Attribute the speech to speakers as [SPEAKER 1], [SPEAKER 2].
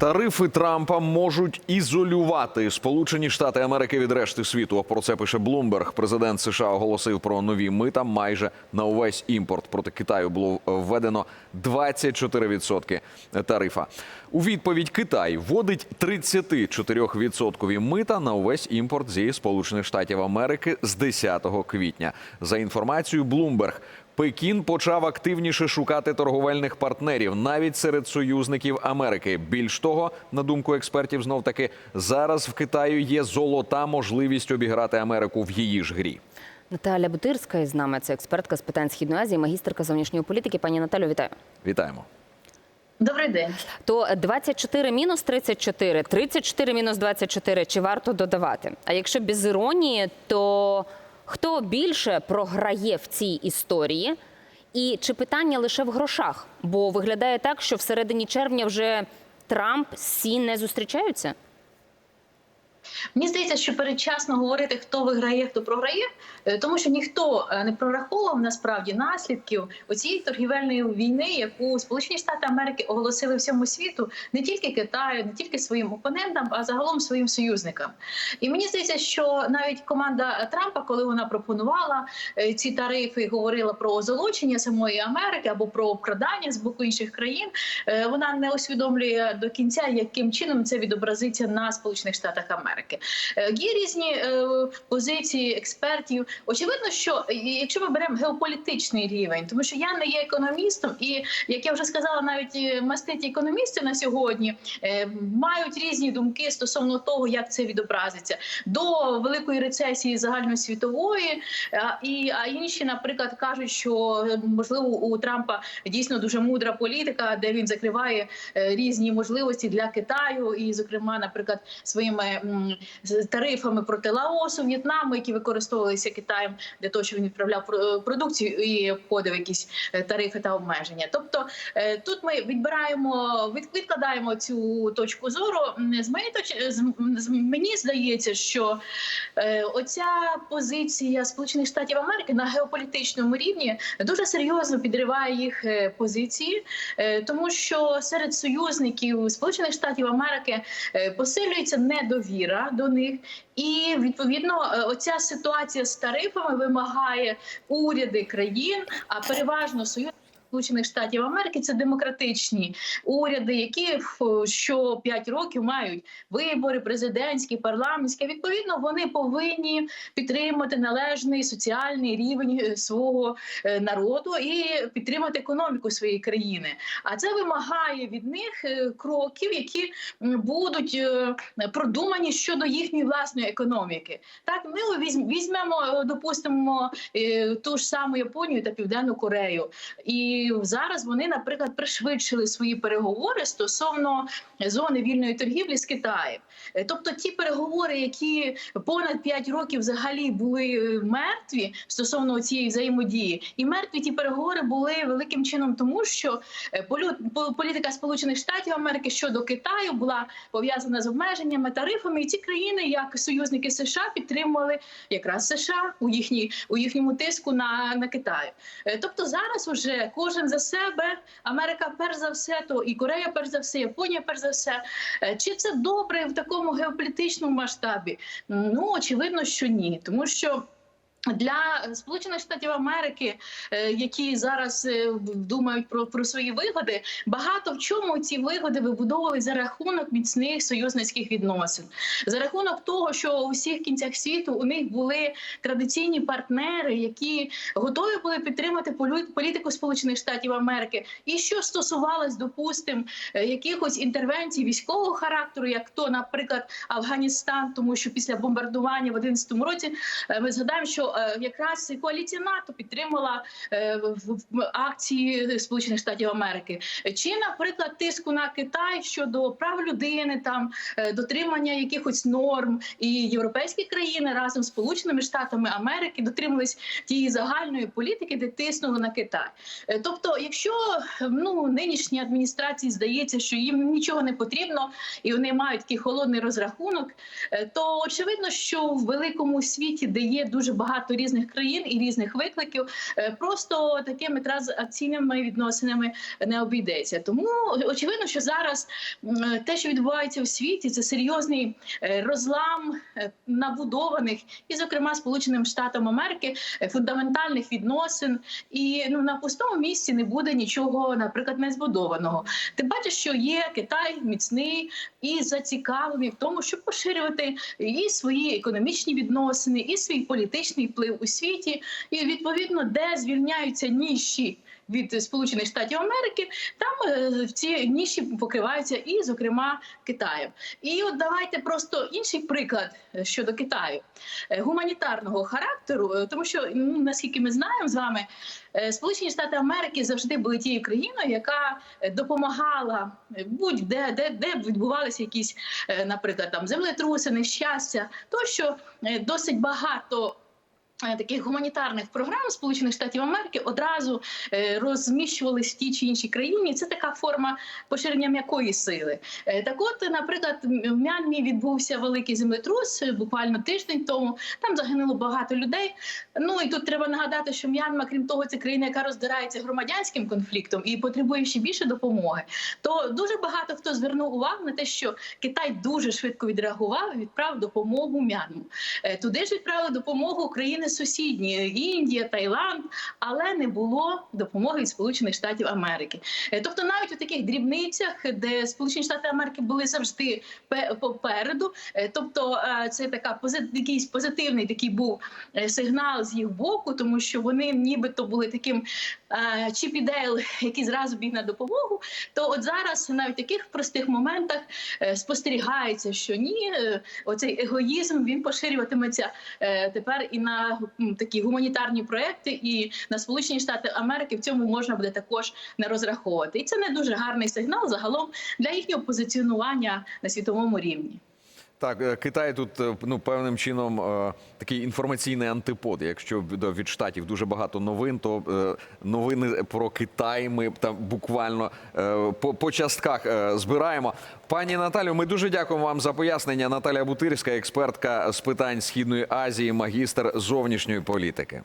[SPEAKER 1] Тарифи Трампа можуть ізолювати Сполучені Штати Америки від решти світу. Про це пише Блумберг. Президент США оголосив про нові мита. Майже на увесь імпорт проти Китаю було введено 24% тарифа. У відповідь Китай вводить 34% мита на увесь імпорт зі Сполучених Штатів Америки з 10 квітня. За інформацією Блумберг. Пекін почав активніше шукати торговельних партнерів навіть серед союзників Америки. Більш того, на думку експертів, знов таки зараз в Китаю є золота можливість обіграти Америку в її ж грі.
[SPEAKER 2] Наталя Бутирська із нами це експертка з питань східної Азії, магістерка зовнішньої політики. Пані Наталю, вітаю.
[SPEAKER 1] Вітаємо.
[SPEAKER 3] Добрий день.
[SPEAKER 2] То 24 мінус 34, 34 мінус 24, Чи варто додавати? А якщо без іронії, то хто більше програє в цій історії? І чи питання лише в грошах? Бо виглядає так, що всередині червня вже Трамп Сі не зустрічаються.
[SPEAKER 3] Мені здається, що передчасно говорити, хто виграє, хто програє, е, тому що ніхто е, не прораховував насправді наслідків оцієї торгівельної війни, яку Сполучені Штати Америки оголосили всьому світу, не тільки Китаю, не тільки своїм опонентам, а загалом своїм союзникам. І мені здається, що навіть команда Трампа, коли вона пропонувала е, ці тарифи, говорила про озолочення самої Америки або про обкрадання з боку інших країн, вона не усвідомлює до кінця, яким чином це відобразиться на Сполучених Штатах Америки. Е, Є різні е, позиції експертів. Очевидно, що е, якщо ми беремо геополітичний рівень, тому що я не є економістом, і як я вже сказала, навіть маститі економісти на сьогодні мають різні думки стосовно того, як це відобразиться до великої рецесії загальносвітової, і а інші, наприклад, кажуть, що можливо у Трампа дійсно дуже мудра політика, де він закриває різні можливості для Китаю, і, зокрема, наприклад, своїми з тарифами проти Лаосу, В'єтнаму, які використовувалися Китаєм для того, щоб він відправляв про- продукцію і входив якісь е, тарифи та обмеження. Тобто е, тут ми відбираємо, відкладаємо цю точку зору. З з- мені здається, що е, оця позиція Сполучених Штатів Америки на геополітичному рівні дуже серйозно підриває їх е, позиції, е, тому що серед союзників Сполучених Штатів Америки е, посилюється недовіра до них, і відповідно е, оця ситуація з тарифами вимагає уряди країн, а переважно союз. Сполучених Штатів Америки це демократичні уряди, які ф- що 5 років мають вибори, президентські, парламентські. Відповідно, вони повинні підтримати належний соціальний рівень е, свого е, народу і підтримати економіку своєї країни. А це вимагає від них е, кроків, які будуть продумані щодо їхньої власної економіки. Так, ми візь- візьмемо, допустимо, ту ж саму Японію та Південну Корею. І зараз вони, наприклад, пришвидшили свої переговори стосовно зони вільної торгівлі з Китаєм. Е, Тобто ті переговори, які понад 5 років взагалі були е, мертві стосовно цієї взаємодії, і мертві ті переговори були великим чином, тому що е, політика Сполучених Штатів Америки щодо Китаю була пов'язана з обмеженнями тарифами, і ці країни, як союзники США, підтримували якраз США у їхній у їхньому тиску на, на Китай. Е, Тобто зараз уже кожен за себе, Америка перш за все, то і Корея перш за все, Японія перш за все. Е, Чи це добре в такому геополітичному масштабі? Ну очевидно, що ні, тому що. Для Сполучених Штатів Америки, е, які зараз е, думають про, про свої вигоди, багато в чому ці вигоди вибудовували за рахунок міцних союзницьких відносин, за рахунок того, що у всіх кінцях світу у них були традиційні партнери, які готові були підтримати політику Сполучених Штатів Америки. І що стосувалось, допустим, е, якихось інтервенцій військового характеру, як то, наприклад, Афганістан, тому що після бомбардування в 2011 році ми згадаємо, що е, якраз коаліція НАТО підтримала е, в- акції Сполучених Штатів Америки. Чи, наприклад, тиску на Китай щодо прав людини, там е, дотримання якихось норм, і європейські країни разом з Сполученими Штатами Америки дотримались тієї загальної політики, де тиснули на Китай. Тобто, якщо ну нинішній адміністрації здається, що їм нічого не потрібно, і вони мають такий холодний розрахунок, то очевидно, що в великому світі, де є дуже багато багато різних країн і різних викликів. Е, Просто такими транзакційними відносинами не обійдеться. Тому очевидно, що зараз те, що відбувається в світі, це серйозний е, розлам е, набудованих, і, зокрема, Сполученим Штатам Америки фундаментальних відносин. І ну на пустому місці не буде нічого, наприклад, не збудованого. Ти бачиш, що є Китай міцний і зацікавлений в тому, щоб поширювати і свої економічні відносини, і свій політичний вплив у світі, і відповідно, де звільняються ніші. Від Сполучених Штатів Америки там е, ці ніші покриваються і, зокрема, Китаєм. І от давайте просто інший приклад е, щодо Китаю Е, гуманітарного характеру, тому що ну, наскільки ми знаємо з вами, Сполучені Штати Америки завжди були тією країною, яка допомагала будь-де, де, де відбувалися якісь, наприклад, там землетруси, нещастя, тощо досить багато. Е, Таких гуманітарних програм Сполучених Штатів Америки одразу е, розміщувались в тій чи іншій країні. Це така форма поширення м'якої сили. Е, Так, от, наприклад, в Мянмі відбувся великий землетрус буквально тиждень тому. Там загинуло багато людей. Ну і тут треба нагадати, що М'янма, крім того, це країна, яка роздирається громадянським конфліктом і потребує ще більше допомоги. То дуже багато хто звернув увагу на те, що Китай дуже швидко відреагував і відправив допомогу М'янму. Туди ж відправили допомогу країни сусідні Індія, Таїланд, але не було допомоги від Сполучених Штатів Америки. Е, Тобто, навіть у таких дрібницях, де Сполучені Штати Америки були завжди попереду, е, тобто е, це така якийсь позитивний такий був сигнал з їх боку, тому що вони нібито були таким Чіп і який зразу біг на допомогу. То от зараз навіть в таких простих моментах спостерігається, що ні, оцей егоїзм він поширюватиметься тепер і на такі гуманітарні проекти, і на Сполучені Штати Америки в цьому можна буде також не розраховувати. І це не дуже гарний сигнал загалом для їхнього позиціонування на світовому рівні.
[SPEAKER 1] Так, е, Китай тут е, ну певним чином е, такий інформаційний антипод. Якщо від штатів дуже багато новин, то новини про Китай ми там буквально по, по частках збираємо. Пані Наталю, ми дуже дякуємо вам за пояснення. Наталя Бутирська, експертка з питань Східної Азії, магістр зовнішньої політики.